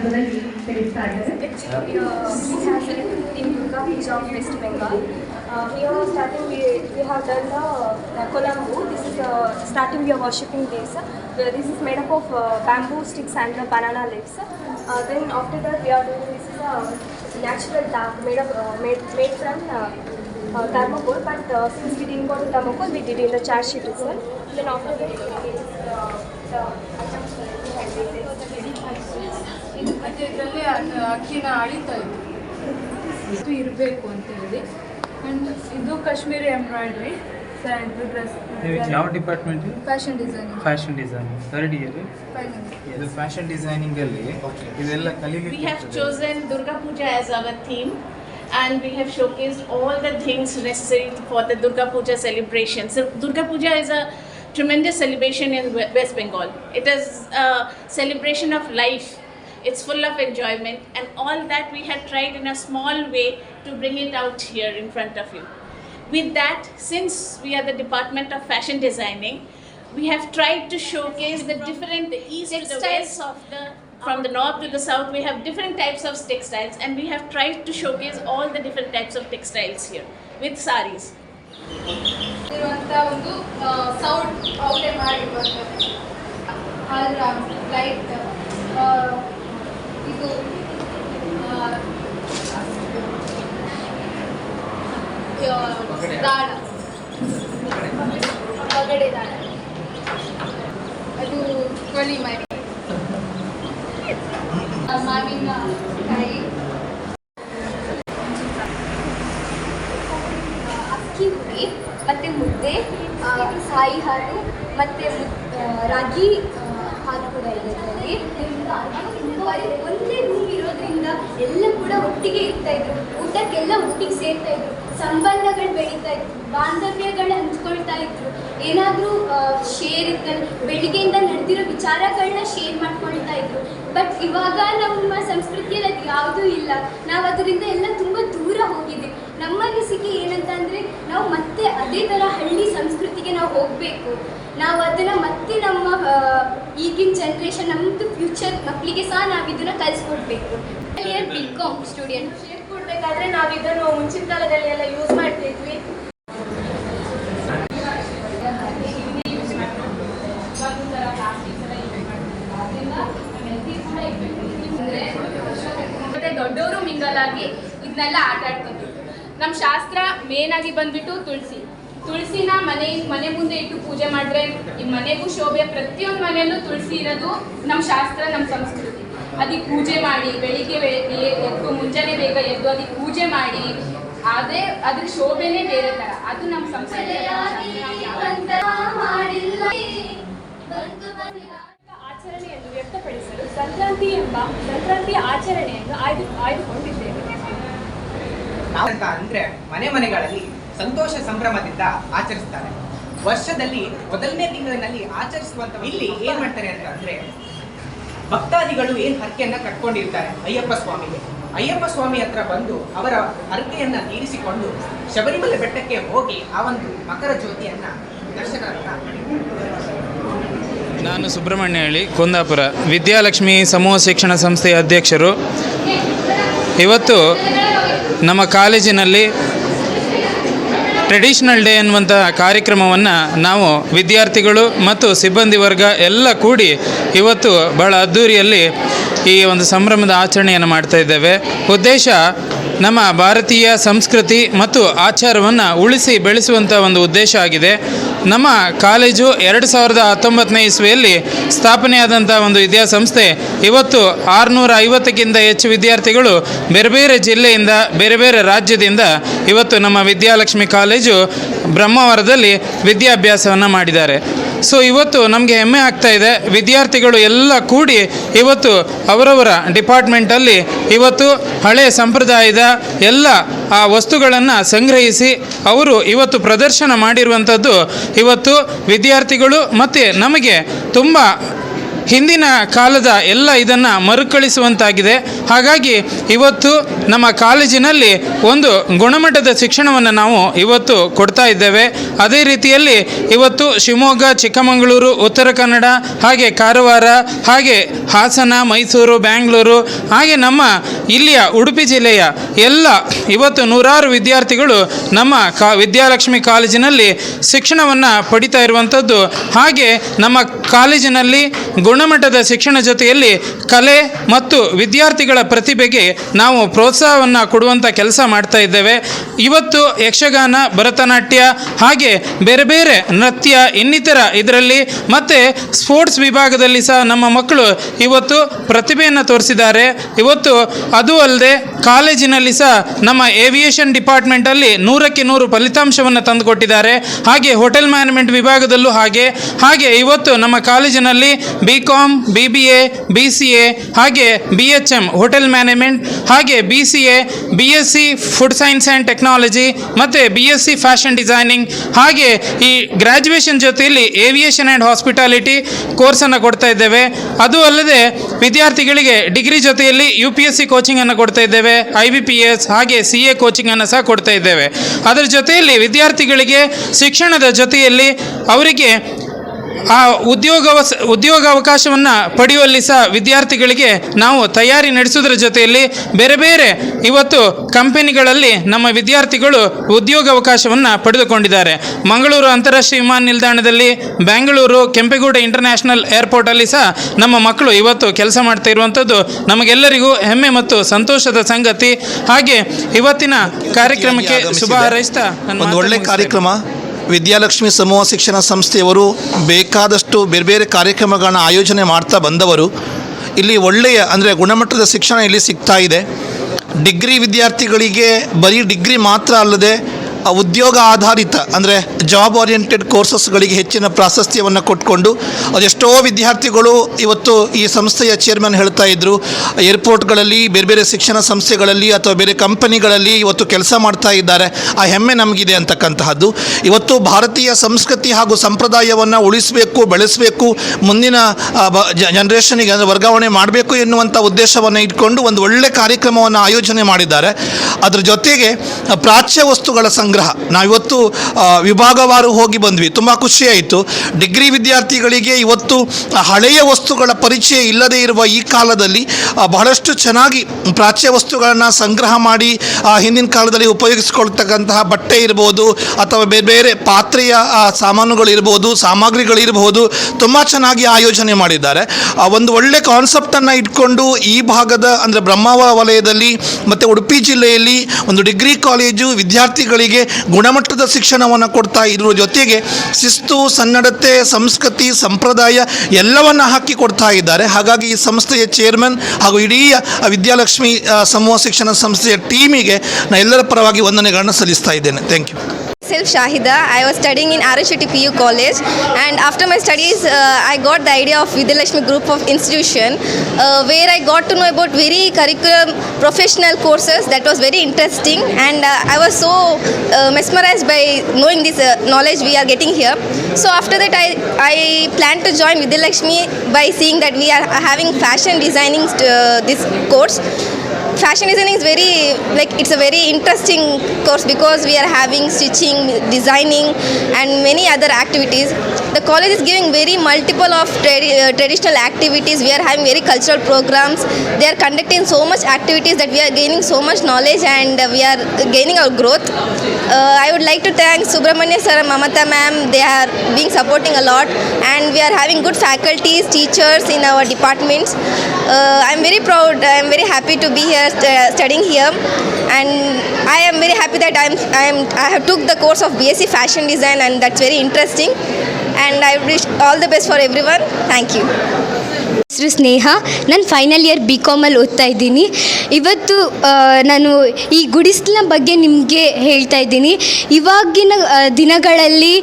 Nirmala ji will start with it. Actually, uh, we have been in Durga Puja of West Bengal. Uh, we are starting, we, we have done the uh, Kolambu. This is uh, starting, we are worshipping this. Uh, this is made up of uh, bamboo sticks and uh, banana leaves. Uh, then after that, we are doing this is a natural dark made, of, uh, made, made from uh, uh, thermocol, but uh, since we didn't go to thermocol, we did in the charge sheet itself. Then after that, it is uh, the ಇದು ready ಮಾಡಿಸಿದ್ದೀವಿ ಇರಬೇಕು ಅಂತ and ಇದು Kashmiri embroidery department fashion designing fashion designing designing ಅಲ್ಲಿ we Durga Puja we the things for the Durga Puja celebration Durga Puja is a tremendous celebration in West Bengal. It is a celebration of life. It's full of enjoyment and all that we had tried in a small way to bring it out here in front of you. With that, since we are the Department of Fashion Designing, we have tried to showcase the different the east to the west of the from the north to the south we have different types of textiles and we have tried to showcase all the different types of textiles here with saris ಇರುವಂಥ ಒಂದು sound ಔಲೆ ಮಾಡಿರುವಂಥದ್ದು. ಅದರ light ಇದು ದಾಳ. ಒಗಡೆ ದಾಳ. ಅದು ಕಳಿ ಮರಿ ಸಾಯಿ ಹಾಲು ಮತ್ತೆ ರಾಗಿ ಹಾಲು ಕೂಡ ಇದೆ ಒಂದೇ ರೂಮ್ ಇರೋದ್ರಿಂದ ಎಲ್ಲ ಕೂಡ ಒಟ್ಟಿಗೆ ಇರ್ತಾ ಇದ್ರು. ಊಟಕ್ಕೆಲ್ಲ ಒಟ್ಟಿಗೆ ಸೇರ್ತಾ ಇದ್ರು. ಸಂಬಂಧಗಳು ಬೆಳೀತಾ ಇದ್ರು. ಬಾಂಧವ್ಯಗಳು ಹಂಚ್ಕೊಳ್ತಾ ಇದ್ರು. ಏನಾದರೂ ಶೇರ್ ಇದ್ದಲ್ಲಿ ಬೆಳಿಗ್ಗೆಯಿಂದ ನಡೆದಿರೋ ವಿಚಾರಗಳನ್ನ ಶೇರ್ ಮಾಡ್ಕೊಳ್ತಾ ಇದ್ರು. ಬಟ್ ಇವಾಗ ನಮ್ಮ ಸಂಸ್ಕೃತಿಯಲ್ಲಿ ಅದು ಯಾವುದೂ ಇಲ್ಲ. ನಾವು ಅದರಿಂದ ಎಲ್ಲ ತುಂಬ ದೂರ ಹೋಗಿದ್ದೀವಿ. ನಮ್ಮ ಅನಿಸಿಕೆ ಏನಂತ ಅಂದರೆ, ನಾವು ಮತ್ತೆ ಅದೇ ಥರ ಹಳ್ಳಿ ಸಂಸ್ಕೃತಿಗೆ ನಾವು ಹೋಗಬೇಕು. ನಾವು ಅದನ್ನು ಮತ್ತೆ ನಮ್ಮ ಈಗಿನ ಜನ್ರೇಷನ್ ನಮ್ಮದು ಫ್ಯೂಚರ್ ಮಕ್ಕಳಿಗೆ ಸಹ ನಾವು ಇದನ್ನು ಕಲಿಸ್ಕೊಡ್ಬೇಕು. ಬಿ ಕಾಮ್ ಸ್ಟೂಡೆಂಟ್ ಕೊಡಬೇಕಾದ್ರೆ ನಾವು ಇದನ್ನು ಮುಂಚಿನ ಕಾಲದಲ್ಲಿ ಎಲ್ಲ ಯೂಸ್ ಮಾಡ್ತಿದ್ವಿ. ಮತ್ತೆ ದೊಡ್ಡವರು ಮಿಂಗಲ್ ಆಗಿ ಇದನ್ನೆಲ್ಲ ಆಟ ಆಡ್ತಿದ್ರು ನಮ್ಮ ಶಾಸ್ತ್ರ ಮೇನ್ ಆಗಿ ಬಂದ್ಬಿಟ್ಟು ತುಳಸಿ. ತುಳಸಿನ ಮನೆ ಮನೆ ಮುಂದೆ ಇಟ್ಟು ಪೂಜೆ ಮಾಡಿದ್ರೆ ಈ ಮನೆಗೂ ಶೋಭೆ ಪ್ರತಿಯೊಂದು ಮನೆಯಲ್ಲೂ ತುಳಸಿ ಇರೋದು ನಮ್ಮ ಶಾಸ್ತ್ರ ನಮ್ಮ ಸಂಸ್ಕೃತಿ. ಅದಕ್ಕೆ ಪೂಜೆ ಮಾಡಿ ಬೆಳಿಗ್ಗೆ ಎದ್ದು ಮುಂಜಾನೆ ಬೇಗ ಎದ್ದು ಅದಕ್ಕೆ ಪೂಜೆ ಮಾಡಿ ಅದೇ ಅದ್ರ ಶೋಭೆನೇ ಬೇರೆ ತರ. ಅದು ನಮ್ಮ ಸಂಸ್ಕೃತಿ. ಆಚರಣೆಯನ್ನು ವ್ಯಕ್ತಪಡಿಸಲು ಸಂಕ್ರಾಂತಿ ಎಂಬ ಸಂಕ್ರಾಂತಿ ಆಚರಣೆಯನ್ನು ಆಯ್ದು ಆಯ್ದುಕೊಂಡಿದ್ದೇವೆ. ನಾವು ಅಂತ ಅಂದ್ರೆ ಮನೆ ಮನೆಗಳಲ್ಲಿ ಸಂತೋಷ ಸಂಭ್ರಮದಿಂದ ಆಚರಿಸ್ತಾರೆ. ವರ್ಷದಲ್ಲಿ ಮೊದಲನೇ ತಿಂಗಳಿನಲ್ಲಿ ಆಚರಿಸುವಂತ ಇಲ್ಲಿ ಏನ್ ಮಾಡ್ತಾರೆ ಅಂತ ಅಂದ್ರೆ, ಭಕ್ತಾದಿಗಳು ಏನ್ ಹರಕೆಯನ್ನ ಕಟ್ಕೊಂಡಿರ್ತಾರೆ ಅಯ್ಯಪ್ಪ ಸ್ವಾಮಿಗೆ. ಅಯ್ಯಪ್ಪ ಸ್ವಾಮಿ ಹತ್ರ ಬಂದು ಅವರ ಹರಕೆಯನ್ನ ತೀರಿಸಿಕೊಂಡು ಶಬರಿಮಲೆ ಬೆಟ್ಟಕ್ಕೆ ಹೋಗಿ ಆ ಒಂದು ಮಕರ ಜ್ಯೋತಿಯನ್ನ ದರ್ಶನ ನಾನು ಸುಬ್ರಹ್ಮಣ್ಯ ಹೇಳಿ ಕುಂದಾಪುರ. ವಿದ್ಯಾಲಕ್ಷ್ಮಿ ಸಮೂಹ ಶಿಕ್ಷಣ ಸಂಸ್ಥೆಯ ಅಧ್ಯಕ್ಷರು. ಇವತ್ತು ನಮ್ಮ ಕಾಲೇಜಿನಲ್ಲಿ ಟ್ರೆಡಿಷ್ನಲ್ ಡೇ ಅನ್ನುವಂಥ ಕಾರ್ಯಕ್ರಮವನ್ನು ನಾವು ವಿದ್ಯಾರ್ಥಿಗಳು ಮತ್ತು ಸಿಬ್ಬಂದಿ ವರ್ಗ ಎಲ್ಲ ಕೂಡಿ ಇವತ್ತು ಬಹಳ ಅದ್ದೂರಿಯಲ್ಲಿ ಈ ಒಂದು ಸಂಭ್ರಮದ ಆಚರಣೆಯನ್ನು ಮಾಡ್ತಾ ಇದ್ದೇವೆ. ಉದ್ದೇಶ ನಮ್ಮ ಭಾರತೀಯ ಸಂಸ್ಕೃತಿ ಮತ್ತು ಆಚಾರವನ್ನು ಉಳಿಸಿ ಬೆಳೆಸುವಂಥ ಒಂದು ಉದ್ದೇಶ ಆಗಿದೆ. ನಮ್ಮ ಕಾಲೇಜು ಎರಡು ಸಾವಿರದ ಹತ್ತೊಂಬತ್ತನೇ ಇಸ್ವಿಯಲ್ಲಿ ಸ್ಥಾಪನೆಯಾದಂಥ ಒಂದು ವಿದ್ಯಾಸಂಸ್ಥೆ. ಇವತ್ತು ಆರುನೂರ ಐವತ್ತಕ್ಕಿಂತ ಹೆಚ್ಚು ವಿದ್ಯಾರ್ಥಿಗಳು ಬೇರೆ ಬೇರೆ ಜಿಲ್ಲೆಯಿಂದ, ಬೇರೆ ಬೇರೆ ರಾಜ್ಯದಿಂದ ಇವತ್ತು ನಮ್ಮ ವಿದ್ಯಾಲಕ್ಷ್ಮಿ ಕಾಲೇಜು ಬ್ರಹ್ಮವರದಲ್ಲಿ ವಿದ್ಯಾಭ್ಯಾಸವನ್ನು ಮಾಡಿದ್ದಾರೆ. ಸೊ ಇವತ್ತು ನಮಗೆ ಹೆಮ್ಮೆ ಆಗ್ತಾ ಇದೆ. ವಿದ್ಯಾರ್ಥಿಗಳು ಎಲ್ಲ ಕೂಡಿ ಇವತ್ತು ಅವರವರ ಡಿಪಾರ್ಟ್ಮೆಂಟಲ್ಲಿ ಇವತ್ತು ಹಳೆ ಸಂಪ್ರದಾಯದ ಎಲ್ಲ ಆ ವಸ್ತುಗಳನ್ನು ಸಂಗ್ರಹಿಸಿ ಅವರು ಇವತ್ತು ಪ್ರದರ್ಶನ ಮಾಡಿರುವಂಥದ್ದು ಇವತ್ತು ವಿದ್ಯಾರ್ಥಿಗಳು ಮತ್ತು ನಮಗೆ ತುಂಬ ಹಿಂದಿನ ಕಾಲದ ಎಲ್ಲ ಇದನ್ನು ಮರುಕಳಿಸುವಂತಾಗಿದೆ. ಹಾಗಾಗಿ ಇವತ್ತು ನಮ್ಮ ಕಾಲೇಜಿನಲ್ಲಿ ಒಂದು ಗುಣಮಟ್ಟದ ಶಿಕ್ಷಣವನ್ನು ನಾವು ಇವತ್ತು ಕೊಡ್ತಾ ಇದ್ದೇವೆ. ಅದೇ ರೀತಿಯಲ್ಲಿ ಇವತ್ತು ಶಿವಮೊಗ್ಗ, ಚಿಕ್ಕಮಗಳೂರು, ಉತ್ತರ ಕನ್ನಡ, ಹಾಗೆ ಕಾರವಾರ, ಹಾಗೆ ಹಾಸನ, ಮೈಸೂರು, ಬ್ಯಾಂಗ್ಳೂರು, ಹಾಗೆ ನಮ್ಮ ಇಲ್ಲಿಯ ಉಡುಪಿ ಜಿಲ್ಲೆಯ ಎಲ್ಲ ಇವತ್ತು ನೂರಾರು ವಿದ್ಯಾರ್ಥಿಗಳು ನಮ್ಮ ಕಾ ವಿದ್ಯಾಲಕ್ಷ್ಮಿ ಕಾಲೇಜಿನಲ್ಲಿ ಶಿಕ್ಷಣವನ್ನು ಪಡಿತಾ ಇರುವಂಥದ್ದು. ಹಾಗೆ ನಮ್ಮ ಕಾಲೇಜಿನಲ್ಲಿ ಗುಣಮಟ್ಟದ ಶಿಕ್ಷಣ ಜೊತೆಯಲ್ಲಿ ಕಲೆ ಮತ್ತು ವಿದ್ಯಾರ್ಥಿಗಳ ಪ್ರತಿಭೆಗೆ ನಾವು ಪ್ರೋತ್ಸಾಹವನ್ನು ಕೊಡುವಂಥ ಕೆಲಸ ಮಾಡ್ತಾ ಇದ್ದೇವೆ. ಇವತ್ತು ಯಕ್ಷಗಾನ, ಭರತನಾಟ್ಯ ಹಾಗೆ ಬೇರೆ ಬೇರೆ ನೃತ್ಯ ಇನ್ನಿತರ ಇದರಲ್ಲಿ ಮತ್ತು ಸ್ಪೋರ್ಟ್ಸ್ ವಿಭಾಗದಲ್ಲಿ ಸಹ ನಮ್ಮ ಮಕ್ಕಳು ಇವತ್ತು ಪ್ರತಿಭೆಯನ್ನು ತೋರಿಸಿದ್ದಾರೆ. ಇವತ್ತು ಅದು ಅಲ್ಲದೆ ಕಾಲೇಜಿನಲ್ಲಿ ಸಹ ನಮ್ಮ ಏವಿಯೇಷನ್ ಡಿಪಾರ್ಟ್ಮೆಂಟಲ್ಲಿ ನೂರಕ್ಕೆ ನೂರು ಫಲಿತಾಂಶವನ್ನು ತಂದುಕೊಟ್ಟಿದ್ದಾರೆ. ಹಾಗೆ ಹೋಟೆಲ್ ಮ್ಯಾನೇಜ್ಮೆಂಟ್ ವಿಭಾಗದಲ್ಲೂ ಹಾಗೆ. ಹಾಗೆ ಇವತ್ತು ನಮ್ಮ ಕಾಲೇಜಿನಲ್ಲಿ B com B B A B C A ಹಾಗೆ B H M hotel management ಹಾಗೆ B C A B S C food science and technology ಮತ್ತು B S C fashion designing ಹಾಗೆ ಈ ಗ್ರ್ಯಾಜುಯೇಷನ್ ಜೊತೆಯಲ್ಲಿ ಏವಿಯೇಷನ್ ಆ್ಯಂಡ್ ಹಾಸ್ಪಿಟಾಲಿಟಿ ಕೋರ್ಸನ್ನು ಕೊಡ್ತಾ ಇದ್ದೇವೆ. ಅದು ಅಲ್ಲದೆ ವಿದ್ಯಾರ್ಥಿಗಳಿಗೆ ಡಿಗ್ರಿ ಜೊತೆಯಲ್ಲಿ ಯು ಪಿ ಎಸ್ ಸಿ ಕೋಚಿಂಗನ್ನು ಕೊಡ್ತಾ ಇದ್ದೇವೆ. ಐ ಬಿ ಪಿ ಎಸ್ ಹಾಗೆ ಸಿ ಎ ಕೋಚಿಂಗನ್ನು ಸಹ ಕೊಡ್ತಾ ಇದ್ದೇವೆ. ಅದರ ಜೊತೆಯಲ್ಲಿ ವಿದ್ಯಾರ್ಥಿಗಳಿಗೆ ಶಿಕ್ಷಣದ ಜೊತೆಯಲ್ಲಿ ಅವರಿಗೆ ಆ ಉದ್ಯೋಗ ಉದ್ಯೋಗಾವಕಾಶವನ್ನು ಪಡೆಯುವಲ್ಲಿ ಸಹ ವಿದ್ಯಾರ್ಥಿಗಳಿಗೆ ನಾವು ತಯಾರಿ ನಡೆಸೋದ್ರ ಜೊತೆಯಲ್ಲಿ ಬೇರೆ ಬೇರೆ ಇವತ್ತು ಕಂಪನಿಗಳಲ್ಲಿ ನಮ್ಮ ವಿದ್ಯಾರ್ಥಿಗಳು ಉದ್ಯೋಗಾವಕಾಶವನ್ನು ಪಡೆದುಕೊಂಡಿದ್ದಾರೆ. ಮಂಗಳೂರು ಅಂತಾರಾಷ್ಟ್ರೀಯ ವಿಮಾನ ನಿಲ್ದಾಣದಲ್ಲಿ ಬೆಂಗಳೂರು ಕೆಂಪೇಗೌಡ ಇಂಟರ್ನ್ಯಾಷನಲ್ ಏರ್ಪೋರ್ಟಲ್ಲಿ ಸಹ ನಮ್ಮ ಮಕ್ಕಳು ಇವತ್ತು ಕೆಲಸ ಮಾಡ್ತಾ ಇರುವಂಥದ್ದು ನಮಗೆಲ್ಲರಿಗೂ ಹೆಮ್ಮೆ ಮತ್ತು ಸಂತೋಷದ ಸಂಗತಿ. ಹಾಗೆ ಇವತ್ತಿನ ಕಾರ್ಯಕ್ರಮಕ್ಕೆ ಶುಭ ಹಾರೈಸ್ತಾ ನನ್ನ ಒಂದು ಒಳ್ಳೆ ಕಾರ್ಯಕ್ರಮ. ವಿದ್ಯಾಲಕ್ಷ್ಮಿ ಸಮೂಹ ಶಿಕ್ಷಣ ಸಂಸ್ಥೆಯವರು ಬೇಕಾದಷ್ಟು ಬೇರೆ ಬೇರೆ ಕಾರ್ಯಕ್ರಮಗಳನ್ನ ಆಯೋಜನೆ ಮಾಡ್ತಾ ಬಂದವರು. ಇಲ್ಲಿ ಒಳ್ಳೆಯ ಅಂದರೆ ಗುಣಮಟ್ಟದ ಶಿಕ್ಷಣ ಇಲ್ಲಿ ಸಿಗ್ತಾ ಇದೆ. ಡಿಗ್ರಿ ವಿದ್ಯಾರ್ಥಿಗಳಿಗೆ ಬರೀ ಡಿಗ್ರಿ ಮಾತ್ರ ಅಲ್ಲದೆ ಉದ್ಯೋಗ ಆಧಾರಿತ, ಅಂದರೆ ಜಾಬ್ ಓರಿಯೆಂಟೆಡ್ ಕೋರ್ಸಸ್ಗಳಿಗೆ ಹೆಚ್ಚಿನ ಪ್ರಾಶಸ್ತ್ಯವನ್ನು ಕೊಟ್ಕೊಂಡು, ಅದೆಷ್ಟೋ ವಿದ್ಯಾರ್ಥಿಗಳು ಇವತ್ತು ಈ ಸಂಸ್ಥೆಯ ಚೇರ್ಮನ್ ಹೇಳ್ತಾ ಇದ್ದರು ಏರ್ಪೋರ್ಟ್ಗಳಲ್ಲಿ ಬೇರೆ ಬೇರೆ ಶಿಕ್ಷಣ ಸಂಸ್ಥೆಗಳಲ್ಲಿ ಅಥವಾ ಬೇರೆ ಕಂಪನಿಗಳಲ್ಲಿ ಇವತ್ತು ಕೆಲಸ ಮಾಡ್ತಾ ಇದ್ದಾರೆ, ಆ ಹೆಮ್ಮೆ ನಮಗಿದೆ ಅಂತಕ್ಕಂತಹದ್ದು. ಇವತ್ತು ಭಾರತೀಯ ಸಂಸ್ಕೃತಿ ಹಾಗೂ ಸಂಪ್ರದಾಯವನ್ನು ಉಳಿಸಬೇಕು, ಬೆಳೆಸಬೇಕು, ಮುಂದಿನ ಜನ್ರೇಷನಿಗೆ ಅಂದರೆ ವರ್ಗಾವಣೆ ಮಾಡಬೇಕು ಎನ್ನುವಂಥ ಉದ್ದೇಶವನ್ನು ಇಟ್ಕೊಂಡು ಒಂದು ಒಳ್ಳೆ ಕಾರ್ಯಕ್ರಮವನ್ನು ಆಯೋಜನೆ ಮಾಡಿದ್ದಾರೆ. ಅದ್ರ ಜೊತೆಗೆ ಪ್ರಾಚ್ಯ ವಸ್ತುಗಳ ಸಂಗ್ರಹ. ನಾವಿವತ್ತು ವಿಭಾಗವಾರು ಹೋಗಿ ಬಂದ್ವಿ. ತುಂಬ ಖುಷಿಯಾಯಿತು. ಡಿಗ್ರಿ ವಿದ್ಯಾರ್ಥಿಗಳಿಗೆ ಇವತ್ತು ಹಳೆಯ ವಸ್ತುಗಳ ಪರಿಚಯ ಇಲ್ಲದೇ ಇರುವ ಈ ಕಾಲದಲ್ಲಿ ಬಹಳಷ್ಟು ಚೆನ್ನಾಗಿ ಪ್ರಾಚ್ಯ ವಸ್ತುಗಳನ್ನು ಸಂಗ್ರಹ ಮಾಡಿ ಹಿಂದಿನ ಕಾಲದಲ್ಲಿ ಉಪಯೋಗಿಸ್ಕೊಳ್ತಕ್ಕಂತಹ ಬಟ್ಟೆ ಇರ್ಬೋದು, ಅಥವಾ ಬೇರೆ ಬೇರೆ ಪಾತ್ರೆಯ ಸಾಮಾನುಗಳಿರ್ಬೋದು ಸಾಮಗ್ರಿಗಳಿರ್ಬೋದು ತುಂಬ ಚೆನ್ನಾಗಿ ಆಯೋಜನೆ ಮಾಡಿದ್ದಾರೆ. ಒಂದು ಒಳ್ಳೆ ಕಾನ್ಸೆಪ್ಟನ್ನು ಇಟ್ಕೊಂಡು ಈ ಭಾಗದ, ಅಂದರೆ ಬ್ರಹ್ಮಾವ ವಲಯದಲ್ಲಿ, ಮತ್ತು ಉಡುಪಿ ಜಿಲ್ಲೆಯಲ್ಲಿ ಒಂದು ಡಿಗ್ರಿ ಕಾಲೇಜು ವಿದ್ಯಾರ್ಥಿಗಳಿಗೆ ಗುಣಮಟ್ಟದ ಶಿಕ್ಷಣವನ್ನು ಕೊಡ್ತಾ ಇದ್ರ. ಜೊತೆಗೆ ಶಿಸ್ತು, ಸನ್ನಡತೆ, ಸಂಸ್ಕೃತಿ, ಸಂಪ್ರದಾಯ ಎಲ್ಲವನ್ನು ಹಾಕಿ ಕೊಡ್ತಾ ಇದ್ದಾರೆ. ಹಾಗಾಗಿ ಈ ಸಂಸ್ಥೆಯ ಚೇರ್ಮನ್ ಹಾಗೂ ಇಡೀ ವಿದ್ಯಾಲಕ್ಷ್ಮಿ ಸಮೂಹ ಶಿಕ್ಷಣ ಸಂಸ್ಥೆಯ ಟೀಮಿಗೆ ನಾನು ಎಲ್ಲರ ಪರವಾಗಿ ವಂದನೆಗಳನ್ನು ಸಲ್ಲಿಸ್ತಾ ಇದ್ದೇನೆ. Thank you Myself Shahida. I was studying in RSUT PU College, and after my studies, uh, I got the idea of Vidyalakshmi Group of Institution, uh, where I got to know about very curriculum professional courses that was very interesting, and uh, I was so uh, mesmerized by knowing this uh, knowledge we are getting here. So after that, I I planned to join Vidyalakshmi by seeing that we are having fashion designing uh, this course fashion designing is very like it's a very interesting course because we are having stitching designing and many other activities the college is giving very multiple of tradi- uh, traditional activities. We are having very cultural programs. They are conducting so much activities that we are gaining so much knowledge and uh, we are gaining our growth. Uh, i would like to thank subramanya sir and mamata ma'am. They are being supporting a lot and we are having good faculties teachers in our departments. Uh, i'm very proud. I'm very happy to be here st- studying here. And i am very happy that i'm i'm i have took the course of bsc fashion design and that's very interesting. And i wish all the best for everyone. Thank you ಹೆಸರು ಸ್ನೇಹ. ನಾನು final year B ಕಾಮಲ್ಲಿ ಓದ್ತಾ ಇದ್ದೀನಿ. ಇವತ್ತು ನಾನು ಈ ಗುಡಿಸ್ಲಿನ ಬಗ್ಗೆ ನಿಮಗೆ ಹೇಳ್ತಾ ಇದ್ದೀನಿ. ಇವಾಗಿನ ದಿನಗಳಲ್ಲಿ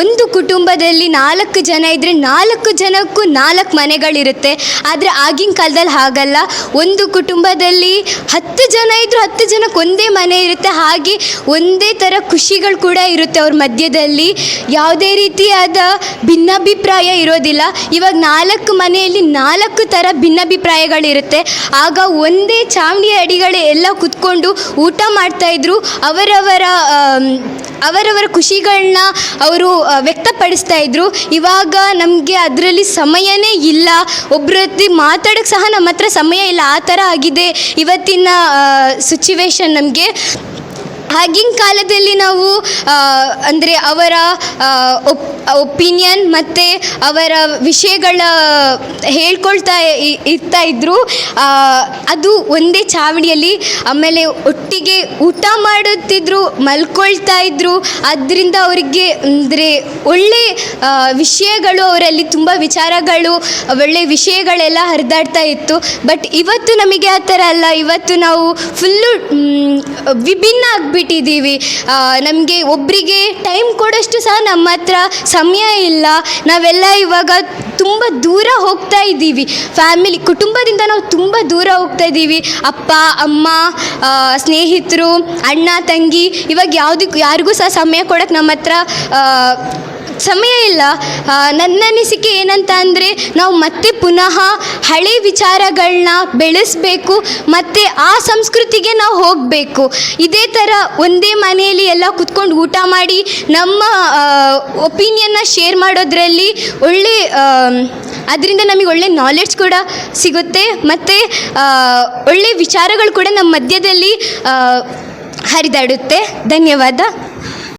ಒಂದು ಕುಟುಂಬದಲ್ಲಿ ನಾಲ್ಕು ಜನ ಇದ್ದರೆ ನಾಲ್ಕು ಜನಕ್ಕೂ ನಾಲ್ಕು ಮನೆಗಳಿರುತ್ತೆ. ಆದರೆ ಆಗಿನ ಕಾಲದಲ್ಲಿ ಹಾಗಲ್ಲ. ಒಂದು ಕುಟುಂಬದಲ್ಲಿ ಹತ್ತು ಜನ ಇದ್ದರೂ ಹತ್ತು ಜನಕ್ಕೆ ಒಂದೇ ಮನೆ ಇರುತ್ತೆ. ಹಾಗೆ ಒಂದೇ ಥರ ಖುಷಿಗಳು ಕೂಡ ಇರುತ್ತೆ ಅವ್ರ ಮಧ್ಯದಲ್ಲಿ. ಯಾವುದೇ ರೀತಿಯಾದ ಭಿನ್ನಾಭಿಪ್ರಾಯ ಇರೋದಿಲ್ಲ. ಇವಾಗ ನಾಲ್ಕು ಮನೆಯಲ್ಲಿ ನಾಲ್ಕು ಥರ ಭಿನ್ನಾಭಿಪ್ರಾಯಗಳಿರುತ್ತೆ. ಆಗ ಒಂದೇ ಚಾವಣಿ ಅಡಿಗಳೇ ಎಲ್ಲ ಕುತ್ಕೊಂಡು ಊಟ ಮಾಡ್ತಾಯಿದ್ರು ಅವರವರ ಅವರವರ ಖುಷಿಗಳನ್ನ ಅವರು ವ್ಯಕ್ತಪಡಿಸ್ತಾ ಇದ್ರು. ಇವಾಗ ನಮಗೆ ಅದರಲ್ಲಿ ಸಮಯನೇ ಇಲ್ಲ. ಒಬ್ಬರ ಮಾತಾಡೋಕ್ಕೆ ಸಹ ನಮ್ಮ ಹತ್ರ ಸಮಯ ಇಲ್ಲ. ಆ ಥರ ಆಗಿದೆ ಇವತ್ತಿನ ಸಿಚುವೇಶನ್ ನಮಗೆ. ಆಗಿನ ಕಾಲದಲ್ಲಿ ನಾವು ಅಂದರೆ ಅವರ ಒಪ್, ಒಪಿನಿಯನ್ ಮತ್ತು ಅವರ ವಿಷಯಗಳ ಹೇಳ್ಕೊಳ್ತಾ ಇರ್ತಾ ಇದ್ದರು ಅದು ಒಂದೇ ಚಾವಣಿಯಲ್ಲಿ ಆಮೇಲೆ ಒಟ್ಟಿಗೆ ಊಟ ಮಾಡುತ್ತಿದ್ರು, ಮಲ್ಕೊಳ್ತಾ ಇದ್ದರು ಅದರಿಂದ ಅವರಿಗೆ, ಅಂದರೆ ಒಳ್ಳೆ ವಿಷಯಗಳು ಅವರಲ್ಲಿ ತುಂಬ ವಿಚಾರಗಳು, ಒಳ್ಳೆ ವಿಷಯಗಳೆಲ್ಲ ಹರಿದಾಡ್ತಾ ಇತ್ತು. ಬಟ್ ಇವತ್ತು ನಮಗೆ ಆ ಥರ ಅಲ್ಲ. ಇವತ್ತು ನಾವು ಫುಲ್ಲು ವಿಭಿನ್ನ ಆಗಿಬಿಟ್ಟಿದ್ದೀವಿ ನಮಗೆ ಒಬ್ಬರಿಗೆ ಟೈಮ್ ಕೊಡೋಷ್ಟು ಸಹ ನಮ್ಮ ಹತ್ರ ಸಮಯ ಇಲ್ಲ. ನಾವೆಲ್ಲ ಇವಾಗ ತುಂಬ ದೂರ ಹೋಗ್ತಾ ಇದ್ದೀವಿ. ಫ್ಯಾಮಿಲಿ ಕುಟುಂಬದಿಂದ ನಾವು ತುಂಬ ದೂರ ಹೋಗ್ತಾ ಇದ್ದೀವಿ. ಅಪ್ಪ, ಅಮ್ಮ ಸ್ನೇಹಿತರು, ಅಣ್ಣ, ತಂಗಿ, ಇವಾಗ ಯಾವುದಕ್ಕೂ ಯಾರಿಗೂ ಸಹ ಸಮಯ ಕೊಡೋಕ್ಕೆ ನಮ್ಮ ಹತ್ರ ಸಮಯ ಇಲ್ಲ. ನನ್ನ ಅನಿಸಿಕೆ ಏನಂತ ಅಂದರೆ ನಾವು ಮತ್ತೆ ಪುನಃ ಹಳೆ ವಿಚಾರಗಳನ್ನ ಬೆಳೆಸಬೇಕು, ಮತ್ತು ಆ ಸಂಸ್ಕೃತಿಗೆ ನಾವು ಹೋಗಬೇಕು. ಇದೇ ಥರ ಒಂದೇ ಮನೆಯಲ್ಲಿ ಎಲ್ಲ ಕುತ್ಕೊಂಡು ಊಟ ಮಾಡಿ, ನಮ್ಮ ಒಪಿನಿಯನ್ನ ಶೇರ್ ಮಾಡೋದ್ರಲ್ಲಿ ಒಳ್ಳೆ ಅದರಿಂದ ನಮಗೆ ಒಳ್ಳೆ ನಾಲೆಡ್ಜ್ ಕೂಡ ಸಿಗುತ್ತೆ, ಮತ್ತು ಒಳ್ಳೆ ವಿಚಾರಗಳು ಕೂಡ ನಮ್ಮ ಮಧ್ಯದಲ್ಲಿ ಹರಿದಾಡುತ್ತೆ. ಧನ್ಯವಾದ.